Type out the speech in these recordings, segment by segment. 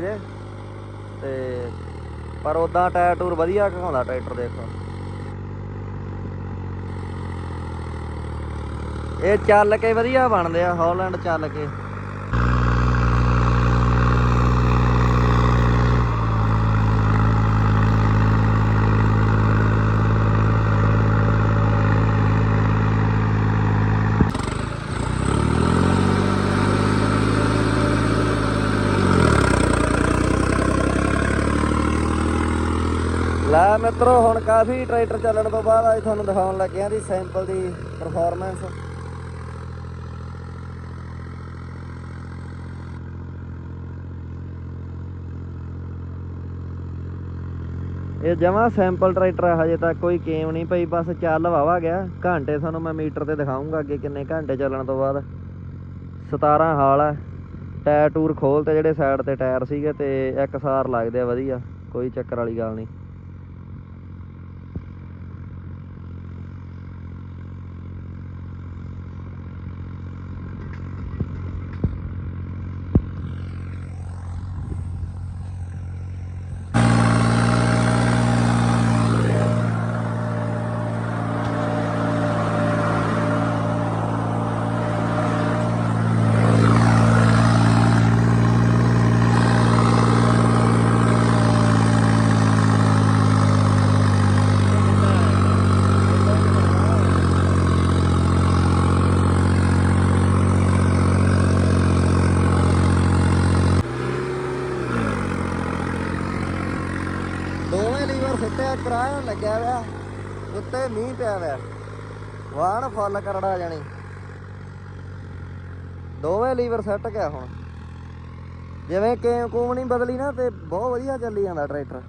ਜੇ। ਤੇ ਪਰ ਉਦਾਂ ਟਾਇਰ ਟੂਰ ਵਧੀਆ ਘਾਉਂਦਾ ਟਰੈਕਟਰ ਦੇਖੋ। ਇਹ ਚੱਲ ਕੇ ਵਧੀਆ ਬਣਦੇ ਆ, ਹਾਲੈਂਡ ਚੱਲ ਕੇ। ਲੈ ਮਿੱਤਰੋ, ਹੁਣ ਕਾਫੀ ਟਰੈਕਟਰ ਚੱਲਣ ਤੋਂ ਬਾਅਦ ਅੱਜ ਤੁਹਾਨੂੰ ਦਿਖਾਉਣ ਲੱਗੇ ਆ ਦੀ ਸੈਂਪਲ ਦੀ ਪਰਫਾਰਮੈਂਸ ਇਹ ਜਮਾ ਸੈਂਪਲ ਟਰੈਕਟਰ ਆ, ਹਜੇ ਤੱਕ ਕੋਈ ਕੇਮ ਨਹੀਂ ਪਈ, ਬਸ ਚੱਲ ਵਾਵਾ ਗਿਆ। ਘੰਟੇ ਤੁਹਾਨੂੰ ਮੈਂ ਮੀਟਰ ਤੇ ਦਿਖਾਉਂਗਾ ਅੱਗੇ ਕਿੰਨੇ ਘੰਟੇ ਚੱਲਣ ਤੋਂ ਬਾਅਦ। 17 ਹਾਲ ਹੈ ਟਾਇਰ ਟੂਰ ਖੋਲ ਤੇ ਜਿਹੜੇ ਸਾਈਡ ਤੇ ਟਾਇਰ ਸੀਗੇ ਤੇ ਇੱਕ ਸਾਰ ਲੱਗਦੇ ਆ ਵਧੀਆ, ਕੋਈ ਚੱਕਰ ਵਾਲੀ ਗੱਲ ਨਹੀਂ। ਲੀਵਰ ਸਿੱਟਿਆ ਲੱਗਿਆ ਹੋਇਆ ਉੱਤੇ ਮੀਂਹ ਪਿਆ ਹੋਇਆ ਵਾਹਣ ਫੁੱਲ ਕਰੜਾ ਜਾਣੀ। ਦੋਵੇਂ ਲੀਵਰ ਸੈੱਟ ਗਿਆ ਹੁਣ। ਜਿਵੇਂ ਕੇਮ ਕੂਮ ਨਹੀਂ ਬਦਲੀ ਨਾ ਤੇ ਬਹੁਤ ਵਧੀਆ ਚੱਲੀ ਜਾਂਦਾ ਟਰੈਕਟਰ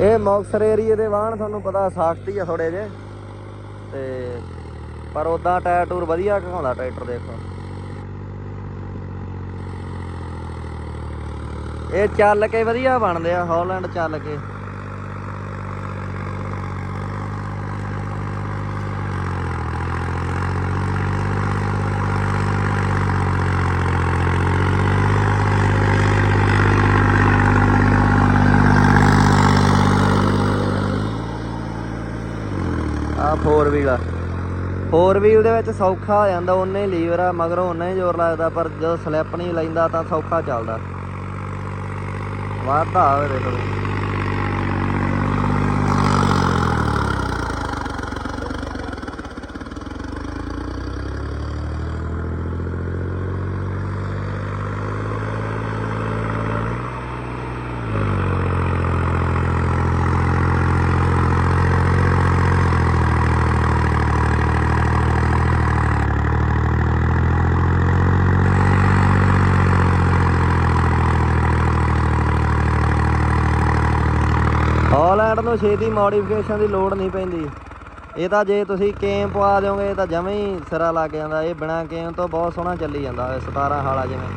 ਇਹ ਮੌਕਸਰ ਏਰੀਏ ਦੇ ਵਾਹਨ ਤੁਹਾਨੂੰ ਪਤਾ ਸਾਖਤੀ ਆ ਥੋੜੇ ਜੇ ਤੇ ਪਰ ਉਦਾਂ ਟਾਇਰ ਟੂਰ ਵਧੀਆ ਘਾਉਂਦਾ ਟਰੈਕਟਰ ਦੇਖੋ। ਇਹ ਚੱਲ ਕੇ ਵਧੀਆ ਬਣਦੇ ਆ, ਹਾਲੈਂਡ ਚੱਲ ਕੇ। ਆ 4 ਵੀਲ ਆ 4 ਵੀਲ ਦੇ ਵਿੱਚ ਸੌਖਾ ਹੋ ਜਾਂਦਾ, ਉਹਨੇ ਹੀ ਲੀਵਰ ਆ, ਮਗਰੋਂ ਉਹਨੇ ਹੀ ਜ਼ੋਰ ਲੱਗਦਾ, ਪਰ ਜਦੋਂ ਸਲਿੱਪ ਨਹੀਂ ਲੈਂਦਾ ਤਾਂ ਸੌਖਾ ਚੱਲਦਾ। ਵਾਧਾ ਆਵੇ ਦੇਖੋ। ਹਾਲੈਂਡ ਨੂੰ ਛੇਤੀ ਮੋਡੀਫਿਕੇਸ਼ਨ ਦੀ ਲੋੜ ਨਹੀਂ ਪੈਂਦੀ। ਇਹ ਤਾਂ ਜੇ ਤੁਸੀਂ ਕੇਮ ਪਵਾ ਦਿਓਗੇ, ਇਹ ਤਾਂ ਜਮੇ ਹੀ ਸਿਰਾ ਲੱਗ ਜਾਂਦਾ ਇਹ ਬਿਨਾ ਕੇਮ ਤੋਂ ਬਹੁਤ ਸੋਹਣਾ ਚੱਲੀ ਜਾਂਦਾ, ਇਹ 17 ਹਾਲਾ ਜਿਵੇਂ।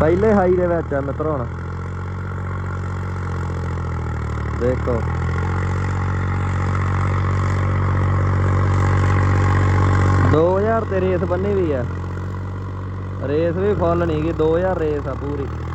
ਪਹਿਲੇ ਹਾਈ ਦੇ ਵਿੱਚ ਆ ਮਿੱਤਰੋ ਹੁਣ। ਦੇਖੋ। ਦੋ ਹਜ਼ਾਰ ਤੇ ਰੇਸ ਬੰਨੀ ਵੀ ਆ। ਰੇਸ ਵੀ ਫੁੱਲ ਨਹੀਂ ਗਈ 2000 ਰੇਸ ਆ ਪੂਰੀ।